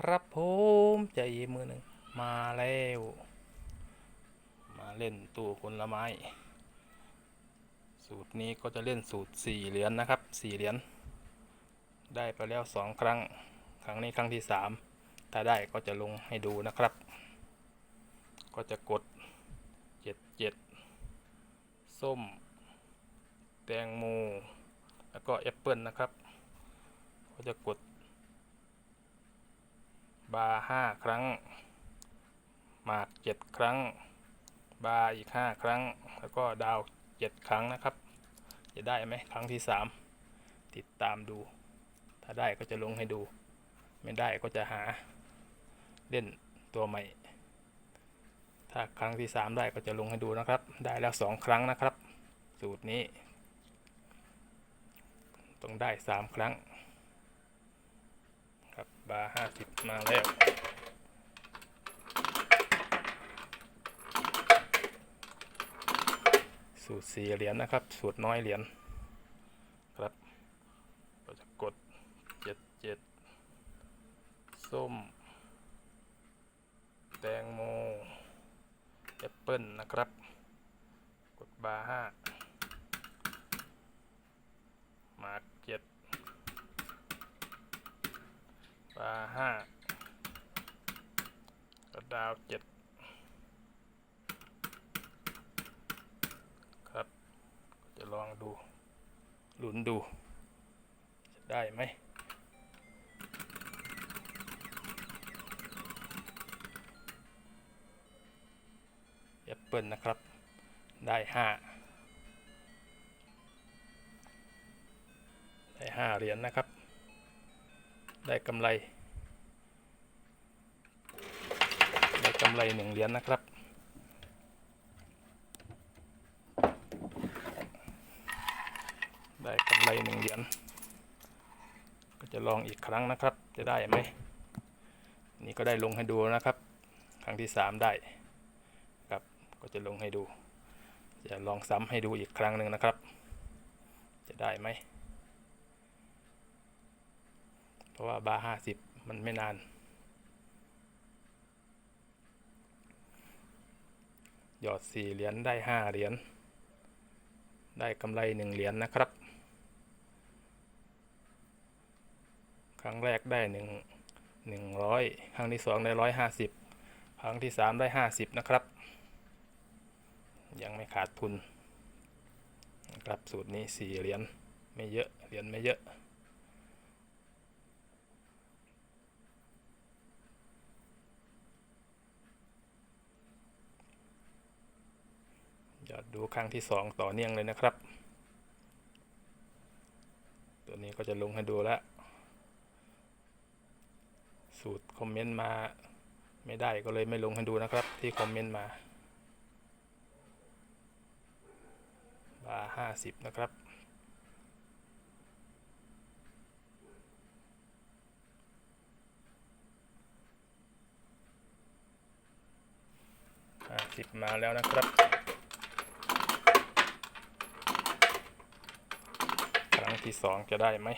ครับผมใจเย็นมือหนึ่งมาแล้ว มาเล่นตู้ผลไม้ สูตรนี้ก็จะเล่นสูตรสี่เหรียญนะครับสี่เหรียญได้ไปแล้วสองครั้ง ครั้งนี้ครั้งที่สามถ้าได้ก็จะลงให้ดูนะครับ ก็จะกดเจ็ดเจ็ดส้ม แตงโม แล้วก็แอปเปิลนะครับ ก็จะกด บาร์ห้าครั้ง หมากเจ็ดครั้ง บาร์อีกห้าครั้ง แล้วก็ดาวเจ็ดครั้งนะครับ จะได้ไหมครั้งที่สามติดตามดู ถ้าได้ก็จะลงให้ดู ไม่ได้ก็จะหาเล่นตัวใหม่ ถ้าครั้งที่สามได้ก็จะลงให้ดูนะครับ ได้แล้วสองครั้งนะครับ สูตรนี้ ต้องได้สามครั้ง บาร์ห้าสิบมาแล้วสูตรสี่เหรียญนะครับ สูตรน้อยเหรียญครับก็จะกดเจ็ดเจ็ดส้ม แตงโมแอปเปิลนะครับ กดบาร์ห้ามาร์กเจ็ด บาห้ากระดาวเจ็ดครับ จะลองดูหลุนดู จะได้ไหมแอปเปิลนะครับ ได้ห้าได้ห้าเหรียญนะครับ ได้กำไร ได้กำไรหนึ่งเหรียญนะครับ ได้กำไรหนึ่งเหรียญ ก็จะลองอีกครั้งนะครับ จะได้ไหม นี่ก็ได้ลงให้ดูนะครับ ครั้งที่สามได้ ครับ ก็จะลงให้ดู จะลองซ้ำให้ดูอีกครั้งหนึ่งนะครับ จะได้ไหม เพราะว่าบาห้าสิบมันไม่นาน หยอดสี่เหรียญได้ห้าเหรียญ ได้กำไรหนึ่งเหรียญนะครับ ครั้งแรกได้หนึ่งหนึ่งร้อยครั้งที่สองได้ร้อยห้าสิบครั้งที่สามได้ห้าสิบนะครับ ยังไม่ขาดทุนนะครับสูตรนี้สี่เหรียญไม่เยอะ เหรียญไม่เยอะ หยอดดูครั้งที่สองต่อเนื่องเลยนะครับ ตัวนี้ก็จะลงให้ดูแล้ว สูตรคอมเมนต์มาไม่ได้ก็เลยไม่ลงให้ดูนะครับ ที่คอมเมนต์มาบาห้าสิบนะครับห้าสิบมาแล้วนะครับ ครั้ง ที่สองจะได้ไหม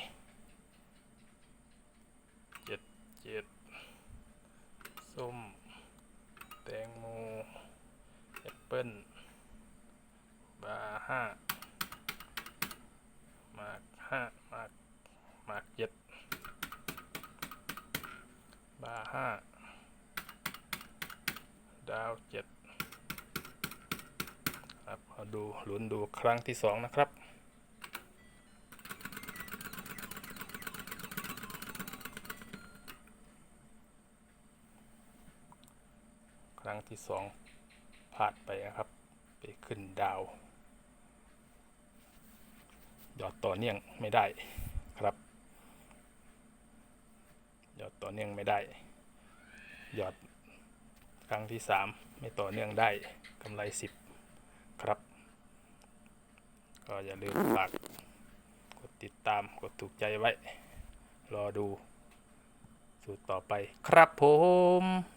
เจ็ดเจ็ดส้ม แตงโมแอปเปิ้ลบาร์ห้าหมากห้าหมากหมากเจ็ดบาร์ห้าดาวเจ็ดครับมาดูลุ้นดูครั้งที่สองนะครับ รั้งที่สองพลาดไปนะครับ ไปขึ้นดาว หยอดต่อเนื่องไม่ได้ครับ หยอดต่อเนื่องไม่ได้ หยอดครั้งที่สามไม่ต่อเนื่องได้กำไรสิบครับ ก็อย่าลืมฝากกดติดตามกดถูกใจไว้ รอดู สูตรต่อไปครับผม